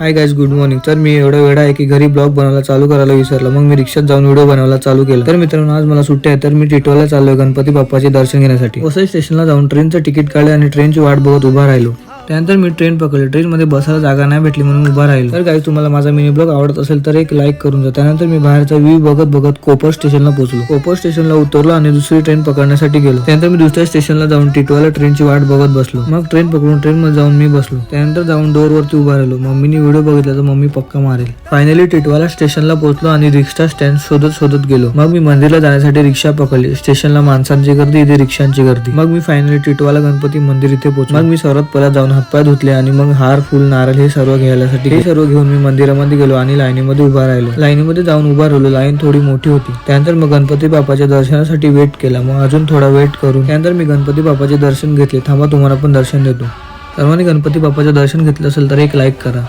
Hi guys good morning तर मी एवढा वेळा आहे की घरी ब्लॉग बनवायला चालू करायला विसरला. मग मी रिक्षात जाऊन व्हिडिओ बनवायला चालू केला. तर मित्रांनो आज मला सुट्टी आहे. तर मी टिटवाला चाललोय गणपती बाप्पाचे दर्शन घेण्यासाठी. वसई स्टेशनला जाऊन ट्रेनचं तिकीट काढले आणि ट्रेनची वाट बघत उभा राहिलो. त्यानंतर मी ट्रेन पकडली. ट्रेनमध्ये बसायला जागा नाही भेटली म्हणून उभा राहील. तर काही तुम्हाला माझा मिनी ब्लॉग आवडत असेल तर एक लाईक करून जा. त्यानंतर मी बाहेरचा व्ह्यू बघत बघत कोपर स्टेशनला पोहोचलो. कोपर स्टेशनला उतरलो आणि दुसरी ट्रेन पकडण्यासाठी गेलो. त्यानंतर मी दुसऱ्या स्टेशनला जाऊन टिटवाला ट्रेनची वाट बघत बसलो. मग ट्रेन पकडून ट्रेनमध्ये जाऊन मी बसलो. त्यानंतर जाऊन डोरवरती उभा राहिलो. मम्मीने व्हिडिओ बघितला तर मम्मी पक्का मारेल. फायनली टिटवाला स्टेशनला पोहोचलो आणि रिक्षा स्टँड शोधत शोधत गेलो. मग मी मंदिरला जाण्यासाठी रिक्षा पकडली. स्टेशनला माणसांची गर्दी इथे रिक्षांची गर्दी. मग मी फायनली टिटवाला गणपती मंदिर इथे पोहोचलो. मग मी सर्वात पहिला जाऊन हातपाय धुतले आणि मग हार फुल नारळ हे सर्व घ्यायसाठी हे सर्व घेऊन मी मंदिरामध्ये गेलो आणि लाईनीमध्ये उभा राहिलो. लाईनीमध्ये जाऊन उभा राहिलो. लाईन थोडी मोठी होती. त्यानंतर मग गणपती बाप्पाच्या दर्शनासाठी वेट केला. मग अजून थोडा वेट करून त्यानंतर मी गणपती बापाचे दर्शन घेतले. थांबा तुम्हाला पण दर्शन देतो. सर्वांनी गणपती बाप्पाचे दर्शन घेतलं असेल तर एक लाईक करा.